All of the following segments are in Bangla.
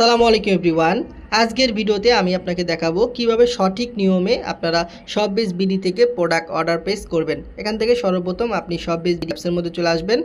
সালামু আলাইকুম এভরিওয়ান আজকের ভিডিওতে আমি আপনাকে দেখাবো কীভাবে সঠিক নিয়মে আপনারা সব বেস বিডি থেকে প্রোডাক্ট অর্ডার প্লেস করবেন। এখান থেকে সর্বপ্রথম আপনি সব বেস বিডি অ্যাপসের মধ্যে চলে আসবেন।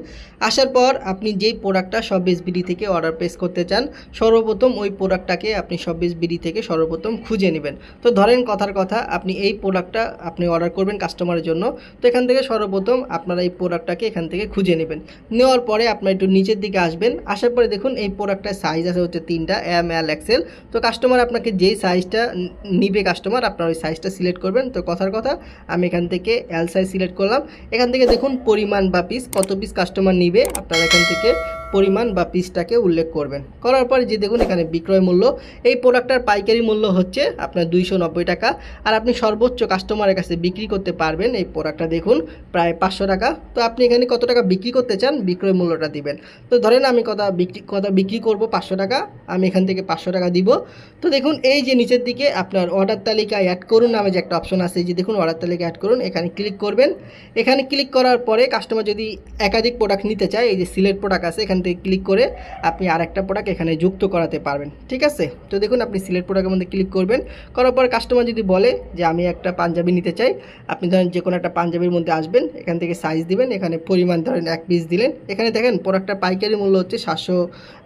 আসার পর আপনি যেই প্রোডাক্টটা সব বেস বিডি থেকে অর্ডার প্লেস করতে চান, সর্বপ্রথম ওই প্রোডাক্টটাকে আপনি সব বেস বিডি থেকে সর্বপ্রথম খুঁজে নেবেন। তো ধরেন কথার কথা, আপনি এই প্রোডাক্টটা আপনি অর্ডার করবেন কাস্টমারের জন্য। তো এখান থেকে সর্বপ্রথম আপনারা এই প্রোডাক্টটাকে এখান থেকে খুঁজে নেবেন। নেওয়ার পরে আপনার একটু নিচের দিকে আসবেন। আসার পরে দেখুন এই প্রোডাক্টটার সাইজ আছে হচ্ছে তিনটা এম এল এক্সেল তো কাস্টমার আপনাকে যেই সাইজটা নিবে কাস্টমার আপনার ওই সাইজটা সিলেক্ট করবেন। তো কথার কথা, আমি এখান থেকে এল সাইজ সিলেক্ট করলাম। এখান থেকে দেখুন পরিমাণ বা পিস কত পিস কাস্টমার নিবে, আপনারা এখান থেকে পরিমাণ বা পিসটাকে উল্লেখ করবেন। করার পরে যে দেখুন এখানে বিক্রয় মূল্য, এই প্রোডাক্টটার পাইকারি মূল্য হচ্ছে আপনার দুইশো নব্বই টাকা। আর আপনি সর্বোচ্চ কাস্টমারের কাছে বিক্রি করতে পারবেন এই প্রোডাক্টটা দেখুন, প্রায় পাঁচশো টাকা। তো আপনি এখানে কত টাকা বিক্রি করতে চান, বিক্রয় মূল্যটা দিবেন। তো ধরেন আমি কথা বিক্রি কথা বিক্রি করব পাঁচশো টাকা, আমি এখান থেকে পাঁচশো টাকা দিব। তো দেখুন এই যে নিচের দিকে আপনার অর্ডার তালিকা অ্যাড করুন নামে যে একটা অপশন আছে যে দেখুন অর্ডার তালিকা অ্যাড করুন, এখানে ক্লিক করবেন। এখানে ক্লিক করার পরে কাস্টমার যদি একাধিক প্রোডাক্ট নিতে চায়, এই যে সিলেক্ট প্রোডাক্ট আছে, এখান থেকে ক্লিক করে আপনি আরেকটা প্রোডাক্ট এখানে যুক্ত করাতে পারবেন। ঠিক আছে? তো দেখুন, আপনি সিলেক্ট প্রোডাক্টের মধ্যে ক্লিক করবেন। করার পর কাস্টমার যদি বলে যে, আমি একটা পাঞ্জাবি নিতে চাই। আপনি ধরেন যে কোনো একটা পাঞ্জাবির মধ্যে আসবেন, এখান থেকে সাইজ দিবেন, এখানে পরিমাণ ধরেন এক পিস দিলেন। এখানে দেখেন প্রোডাক্টটা পাইকারি মূল্য হচ্ছে সাতশো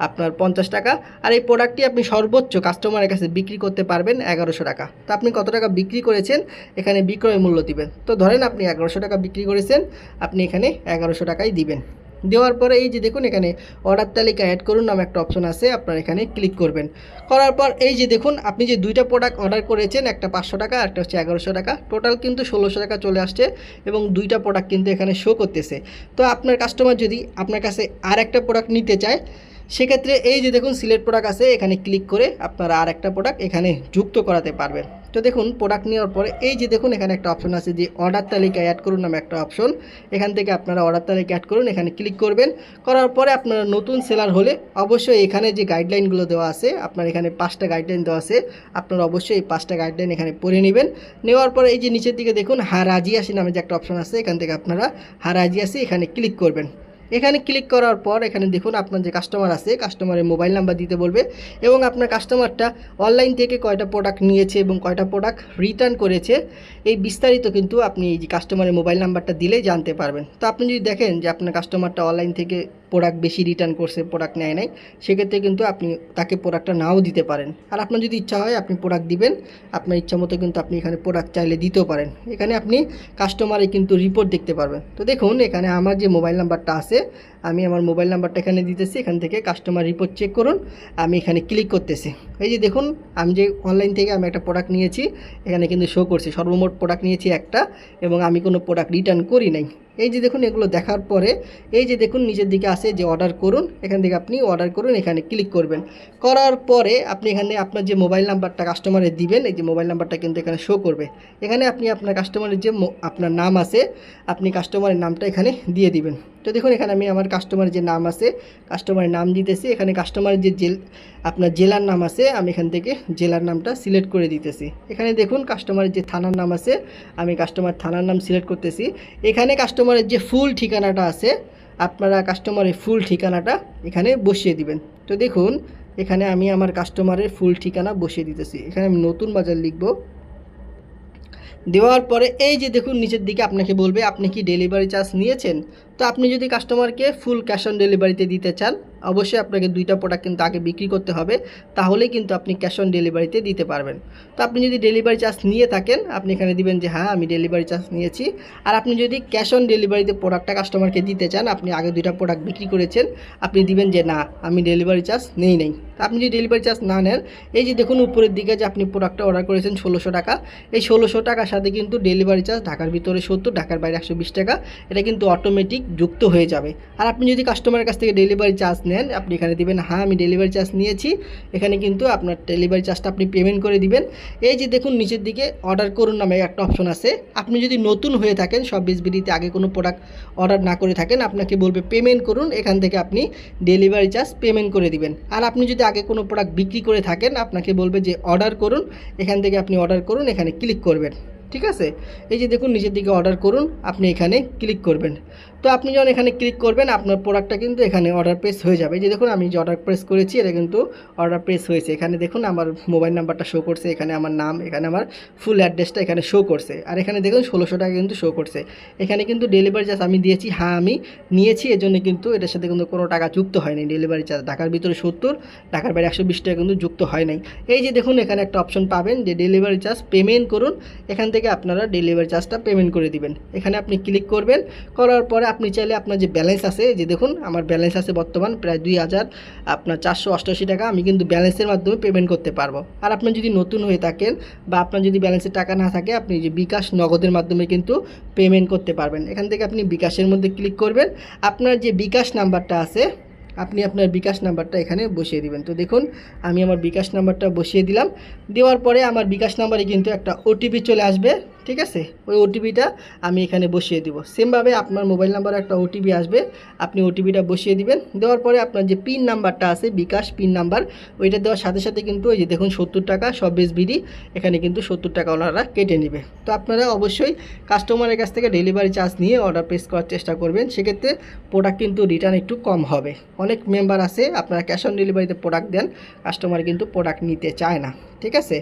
আপনার পঞ্চাশ টাকা। আর এই প্রোডাক্টটি আপনি সর্বোচ্চ কাস্টমারের কাছে বিক্রি করতে পারবেন এগারোশো টাকা। তো আপনি কত টাকা বিক্রি করেছেন? এখানে বিক্রয় মূল্য দিবেন। তো ধরেন আপনি এগারোশো টাকা বিক্রি করেছেন, আপনি এখানে এগারোশো টাকাই দিবেন। দেওয়ার পরে এই যে দেখুন এখানে অর্ডার তালিকা অ্যাড করুন নামে একটা অপশন আছে, আপনার এখানে ক্লিক করবেন। করার পর এই যে দেখুন, আপনি যে দুইটা প্রোডাক্ট অর্ডার করেছেন, একটা পাঁচশো টাকা একটা হচ্ছে এগারোশো টাকা টোটাল কিন্তু ষোলোশো টাকা চলে আসছে এবং দুইটা প্রোডাক্ট কিন্তু এখানে শো করতেছে। তো আপনার কাস্টমার যদি আপনার কাছে আর একটা প্রোডাক্ট নিতে চায়, সেক্ষেত্রে এই যে দেখুন সিলেক্ট প্রোডাক্ট আছে, এখানে ক্লিক করে আপনারা আর একটা প্রোডাক্ট এখানে যুক্ত করাতে পারবেন। তো দেখুন প্রোডাক্ট নেওয়ার পরে এই যে দেখুন, এখানে একটা অপশন আছে যে অর্ডার তালিকা অ্যাড করুন নামে একটা অপশন এখান থেকে আপনারা অর্ডার তালিকা অ্যাড করুন, এখানে ক্লিক করবেন। করার পরে আপনারা নতুন সেলার হলে অবশ্যই এখানে যে গাইডলাইনগুলো দেওয়া আছে, আপনার এখানে পাঁচটা গাইডলাইন দেওয়া আছে, আপনারা অবশ্যই এই পাঁচটা গাইডলাইন এখানে পড়ে নেবেন। নেওয়ার পরে এই যে নিচের দিকে দেখুন হারাজি আসি নামে যে একটা অপশন আছে, এখান থেকে আপনারা হারাজি আসি এখানে ক্লিক করবেন। এখানে ক্লিক করার পর এখানে দেখুন আপনার যে কাস্টমার আছে কাস্টমারের মোবাইল নাম্বার দিতে বলবে এবং আপনার কাস্টমারটা অনলাইন থেকে কয়টা প্রোডাক্ট নিয়েছে এবং কয়টা প্রোডাক্ট রিটার্ন করেছে, এই বিস্তারিত কিন্তু আপনি এই যে কাস্টমারের মোবাইল নাম্বারটা দিলেই জানতে পারবেন। তো আপনি যদি দেখেন যে আপনার কাস্টমারটা অনলাইন থেকে প্রোডাক্ট বেশি রিটার্ন করছে প্রোডাক্ট নেয় নাই, সেক্ষেত্রে কিন্তু আপনি তাকে প্রোডাক্টটা নাও দিতে পারেন। আর আপনার যদি ইচ্ছা হয়, আপনি প্রোডাক্ট দিবেন। আপনার ইচ্ছা মতো কিন্তু আপনি এখানে প্রোডাক্ট চাইলে দিতেও পারেন। এখানে আপনি কাস্টমারে কিন্তু রিপোর্ট দেখতে পারবেন। তো দেখুন, এখানে আমার যে মোবাইল নাম্বারটা আছে, আমি আমার মোবাইল নাম্বারটা এখানে দিতেছি। এখান থেকে কাস্টমার রিপোর্ট চেক করুন। আমি এখানে ক্লিক করতেছি। এই যে দেখুন, আমি যে অনলাইন থেকে আমি একটা প্রোডাক্ট নিয়েছি, এখানে কিন্তু শো করছি। সর্বমোট প্রোডাক্ট নিয়েছি একটা এবং আমি কোনো প্রোডাক্ট রিটার্ন করি নাই। এই যে দেখুন, এগুলো দেখার পরে এই যে দেখুন, নিচের দিকে আসে যে অর্ডার করুন, এখান থেকে আপনি অর্ডার করুন, এখানে ক্লিক করবেন। করার পরে আপনি এখানে আপনার যে মোবাইল নাম্বারটা কাস্টমারের দিবেন, এই যে মোবাইল নাম্বারটা কিন্তু এখানে শো করবে। এখানে আপনি আপনার কাস্টমারের যে আপনার নাম আছে, আপনি কাস্টমারের নামটা এখানে দিয়ে দিবেন। তো দেখুন, এখানে আমি আমার কাস্টমারের যে নাম আছে কাস্টমারের নাম দিতেছি। এখানে কাস্টমারের যে জেল আপনার জেলার নাম আছে, আমি এখান থেকে জেলার নামটা সিলেক্ট করে দিতেছি। এখানে দেখুন কাস্টমারের যে থানার নাম আছে, আমি কাস্টমার থানার নাম সিলেক্ট করতেছি। এখানে কাস্টমারের যে ফুল ঠিকানাটা আছে, আপনারা কাস্টমারের ফুল ঠিকানাটা এখানে বসিয়ে দিবেন। তো দেখুন, এখানে আমি আমার কাস্টমারের ফুল ঠিকানা বসিয়ে দিতেছি। এখানে আমি নতুন বাজার লিখব। দেওয়ার পরে এই যে দেখুন, নিচের দিকে আপনাকে বলবে, আপনি কি ডেলিভারি চার্জ নিয়েছেন? তো আপনি যদি কাস্টমারকে ফুল ক্যাশ অন ডেলিভারিতে দিতে চান অবশ্যই আপনাকে দুইটা প্রোডাক্ট কিন্তু আগে বিক্রি করতে হবে তাহলে কিন্তু আপনি ক্যাশ অন ডেলিভারিতে দিতে পারবেন। তো আপনি যদি ডেলিভারি চার্জ নিয়ে থাকেন, আপনি এখানে দিবেন যে হ্যাঁ আমি ডেলিভারি চার্জ নিয়েছি। আর আপনি যদি ক্যাশ অন ডেলিভারিতে প্রোডাক্টটা কাস্টমারকে দিতে চান, আপনি আগে দুইটা প্রোডাক্ট বিক্রি করেছেন, আপনি দিবেন যে, না, আমি ডেলিভারি চার্জ নেই নেই। আপনি যদি ডেলিভারি চার্জ না নেন, এই যে দেখুন উপরের দিকে যে আপনি প্রোডাক্টটা অর্ডার করেছেন ষোলোশো টাকা, এই ষোলোশো টাকার সাথে কিন্তু ডেলিভারি চার্জ ঢাকার ভিতরে সত্তর, ঢাকার বাইরে একশো বিশ টাকা, এটা কিন্তু অটোমেটিক যুক্ত হয়ে যাবে। আর আপনি যদি কাস্টমারের কাছ থেকে ডেলিভারি চার্জ নেন, আপনি এখানে দিবেন হ্যাঁ আমি ডেলিভারি চার্জ নিয়েছি। এখানে কিন্তু আপনার ডেলিভারি চার্জটা আপনি পেমেন্ট করে দিবেন। এই যে দেখুন নিচের দিকে অর্ডার করুন নামে একটা অপশন আছে। আপনি যদি নতুন হয়ে থাকেন সব বিসবিডিতে আগে কোনো প্রোডাক্ট অর্ডার না করে থাকেন, আপনাকে বলবে পেমেন্ট করুন, এখান থেকে আপনি ডেলিভারি চার্জ পেমেন্ট করে দিবেন। আর আপনি যদি আগে কোনো প্রোডাক্ট বিক্রি করে থাকেন, আপনাকে বলবে যে অর্ডার করুন, এখান থেকে আপনি অর্ডার করুন, এখানে ক্লিক করবেন। ঠিক আছে? এই যে দেখুন নিজের দিকে অর্ডার করুন, আপনি এখানে ক্লিক করবেন। তো আপনি যখন এখানে ক্লিক করবেন, আপনার প্রোডাক্টটা কিন্তু এখানে অর্ডার প্রেস হয়ে যাবে। যে দেখুন, আমি যে অর্ডার প্রেস করেছি, এটা কিন্তু অর্ডার প্রেস হয়েছে। এখানে দেখুন, আমার মোবাইল নাম্বারটা শো করছে, এখানে আমার নাম, এখানে আমার ফুল অ্যাড্রেসটা এখানে শো করছে। আর এখানে দেখুন, ষোলোশো টাকা কিন্তু শো করছে। এখানে কিন্তু ডেলিভারি চার্জ আমি দিয়েছি হ্যাঁ আমি নিয়েছি, এজন্য কিন্তু এটার সাথে কিন্তু কোনো টাকা যুক্ত হয়নি। ডেলিভারি চার্জ ঢাকার ভিতরে সত্তর, ঢাকার বাইরে একশো বিশ টাকা কিন্তু যুক্ত হয় নাই। এই যে দেখুন, এখানে একটা অপশন পাবেন যে ডেলিভারি চার্জ পেমেন্ট করুন। এখান থেকে আপনারা ডেলিভারি চার্জটা পেমেন্ট করে দিবেন। এখানে আপনি ক্লিক করবেন, করার পরে আপনি চাইলে আপনার যে ব্যালেন্স আছে যে দেখুন, আমার ব্যালেন্স আছে বর্তমান প্রায় দুই হাজার, আপনার চারশো অষ্টআশি টাকা, আমি কিন্তু ব্যালেন্সের মাধ্যমে পেমেন্ট করতে পারব। আর আপনি যদি নতুন হয়ে থাকেন বা আপনার যদি ব্যালেন্সের টাকা না থাকে, আপনি যে বিকাশ নগদের মাধ্যমে কিন্তু পেমেন্ট করতে পারবেন। এখান থেকে আপনি বিকাশের মধ্যে ক্লিক করবেন। আপনার যে বিকাশ নাম্বারটা আছে, আপনি আপনার বিকাশ নাম্বারটা এখানে বসিয়ে দিবেন। তো দেখুন, আমি আমার বিকাশ নাম্বারটা বসিয়ে দিলাম। দেওয়ার পরে আমার বিকাশ নাম্বারে কিন্তু একটা ওটিপি চলে আসবে। ঠিক আছে? ওই ওটিপিটা আমি এখানে বসিয়ে দিব। সেমভাবে আপনার মোবাইল নাম্বারে একটা ওটিপি আসবে। আপনি ওটিপিটা বসিয়ে দিবেন। দেওয়ার পরে আপনার যে পিন নাম্বারটা আছে, বিকাশ পিন নাম্বার, ওইটা দেওয়ার সাথে সাথে কিন্তু ওই যে দেখুন সত্তর টাকা, সব বিডি এখানে কিন্তু সত্তর টাকা ওনারা কেটে নেবে। তো আপনারা অবশ্যই কাস্টমারের কাছ থেকে ডেলিভারি চার্জ নিয়ে অর্ডার প্লেস করার চেষ্টা করবেন। সেক্ষেত্রে প্রোডাক্ট কিন্তু রিটার্ন একটু কম হবে। অনেক মেম্বার আছে, আপনারা ক্যাশ অন ডেলিভারিতে প্রোডাক্ট দেন কাস্টমার কিন্তু প্রোডাক্ট নিতে চায় না। ঠিক আছে?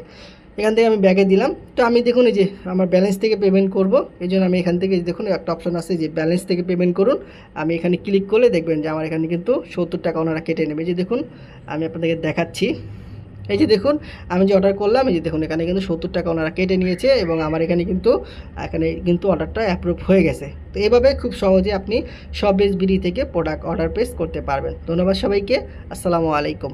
এখান থেকে আমি ব্যাগে দিলাম। তো আমি দেখুন এই যে আমার ব্যালেন্স থেকে পেমেন্ট করব। এই জন্য আমি এখান থেকে দেখুন একটা অপশন আছে যে ব্যালেন্স থেকে পেমেন্ট করুন। আমি এখানে ক্লিক করলে দেখবেন যে আমার এখানে কিন্তু সত্তর টাকা ওনারা কেটে নেবে। যে দেখুন, আমি আপনাদেরকে দেখাচ্ছি। এই যে দেখুন, আমি যে অর্ডার করলাম, এই যে দেখুন, এখানে কিন্তু সত্তর টাকা ওনারা কেটে নিয়েছে এবং আমার এখানে কিন্তু এখানে কিন্তু অর্ডারটা অ্যাপ্রুভ হয়ে গেছে। তো এভাবে খুব সহজে আপনি সব বিডি থেকে প্রোডাক্ট অর্ডার প্লেস করতে পারবেন। ধন্যবাদ সবাইকে। আসসালামু আলাইকুম।